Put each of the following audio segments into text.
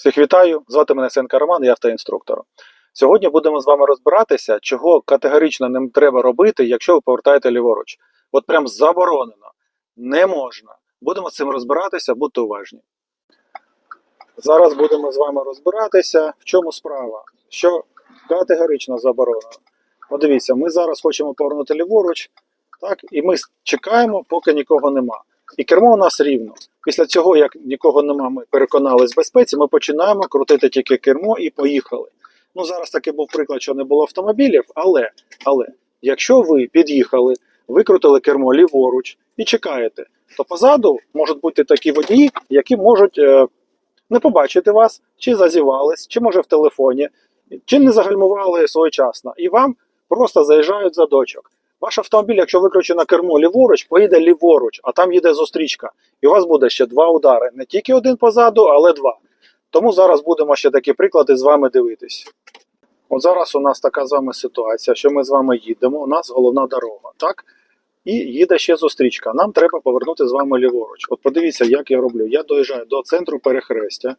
Всіх вітаю! Звати мене Сенка Роман, я автоінструктор. Сьогодні будемо з вами розбиратися, чого категорично не треба робити, якщо ви повертаєте ліворуч. От прям заборонено. Не можна. Будемо з цим розбиратися, будьте уважні. Зараз будемо з вами розбиратися, в чому справа. Що категорично заборонено. От дивіться, ми зараз хочемо повернути ліворуч, так, і ми чекаємо, поки нікого нема. І кермо у нас рівно. Після цього, як нікого нема, ми переконались в безпеці, ми починаємо крутити тільки кермо і поїхали. Ну, зараз таки був приклад, що не було автомобілів, але, але якщо ви під'їхали, викрутили кермо ліворуч і чекаєте, то позаду можуть бути такі водії, які можуть е, не побачити вас, чи зазівались, чи може в телефоні, чи не загальмували своєчасно, і вам просто заїжджають задочок. Ваш автомобіль, якщо викручено кермо ліворуч, поїде ліворуч, а там їде зустрічка. І у вас буде ще два удари. Не тільки один позаду, але два. Тому зараз будемо ще такі приклади з вами дивитись. От зараз у нас така з вами ситуація, що ми з вами їдемо, у нас головна дорога, так? І їде ще зустрічка. Нам треба повернути з вами ліворуч. От подивіться, як я роблю. Я доїжджаю до центру перехрестя,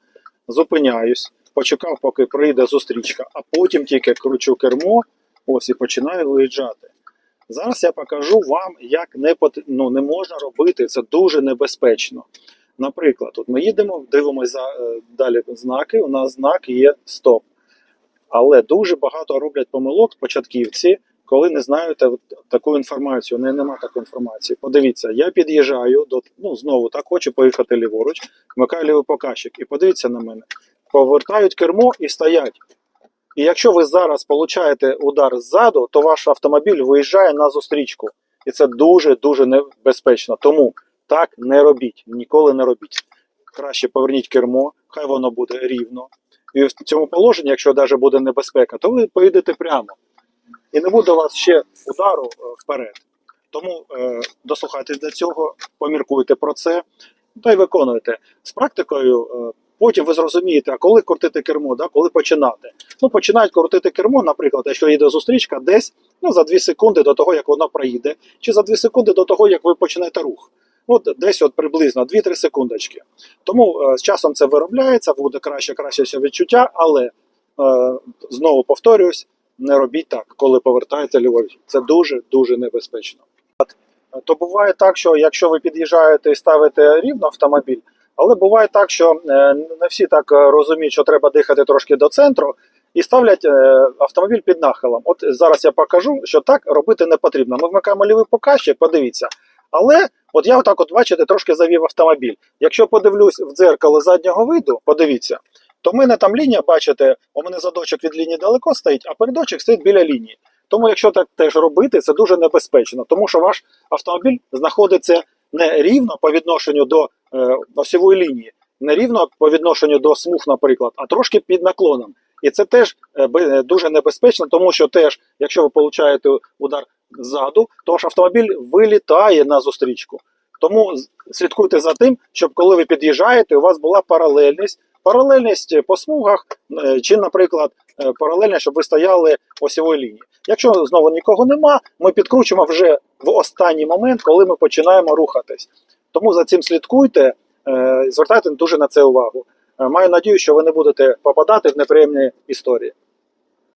зупиняюсь, почекав, поки прийде зустрічка, а потім тільки кручу кермо, ось і починаю виїжджати. Зараз я покажу вам, як не, пот- ну, не можна робити, це дуже небезпечно. Наприклад, от ми їдемо, дивимося е, далі знаки, у нас знак є стоп. Але дуже багато роблять помилок початківці, коли не знають от таку інформацію. Не, нема такої інформації. Подивіться, я під'їжджаю до ну знову так, хочу поїхати ліворуч, вмикаю лівий показчик і подивіться на мене. Повертають кермо і стоять. І якщо ви зараз получаєте удар ззаду, то ваш автомобіль виїжджає на зустрічку. І це дуже-дуже небезпечно. Тому так не робіть, ніколи не робіть. Краще поверніть кермо, хай воно буде рівно. І в цьому положенні, якщо навіть буде небезпека, то ви поїдете прямо. І не буде у вас ще удару е, вперед. Тому е, дослухайтесь до цього, поміркуйте про це та й виконуйте. З практикою е, потім ви зрозумієте, а коли крутити кермо, да, коли починати. Ну, починають крутити кермо, наприклад, якщо їде зустрічка, десь ну, за 2 секунди до того, як вона проїде, чи за 2 секунди до того, як ви почнете рух. От десь от приблизно 2-3 секундочки. Тому е, з часом це виробляється, буде краще, краще відчуття, але е, знову повторююсь, не робіть так, коли повертаєте ліворуч. Це дуже дуже небезпечно. То буває так, що якщо ви під'їжджаєте і ставите рівно автомобіль, але буває так, що е, не всі так е, розуміють, що треба дихати трошки до центру, і ставлять е, автомобіль під нахилом. От зараз я покажу, що так робити не потрібно. Ми вмикаємо лівий показчик, подивіться. Але от я отак, от бачите, трошки завів автомобіль. Якщо подивлюсь в дзеркало заднього виду, подивіться, то в мене там лінія, бачите, у мене задочок від лінії далеко стоїть, а передочок стоїть біля лінії. Тому, якщо так теж робити, це дуже небезпечно, тому що ваш автомобіль знаходиться не рівно по відношенню до осьової лінії, не рівно по відношенню до смуг, наприклад, а трошки під наклоном. І це теж е, е, дуже небезпечно, тому що теж, якщо ви получаєте удар ззаду, то ваш автомобіль вилітає на зустрічку. Тому слідкуйте за тим, щоб коли ви під'їжджаєте, у вас була паралельність. Паралельність по смугах, е, чи, наприклад, е, щоб ви стояли осьової лінії. Якщо знову нікого нема, ми підкручуємо вже в останній момент, коли ми починаємо рухатись. Тому за цим слідкуйте, е, звертайте дуже на це увагу. Е, Маю надію, що ви не будете попадати в неприємні історії.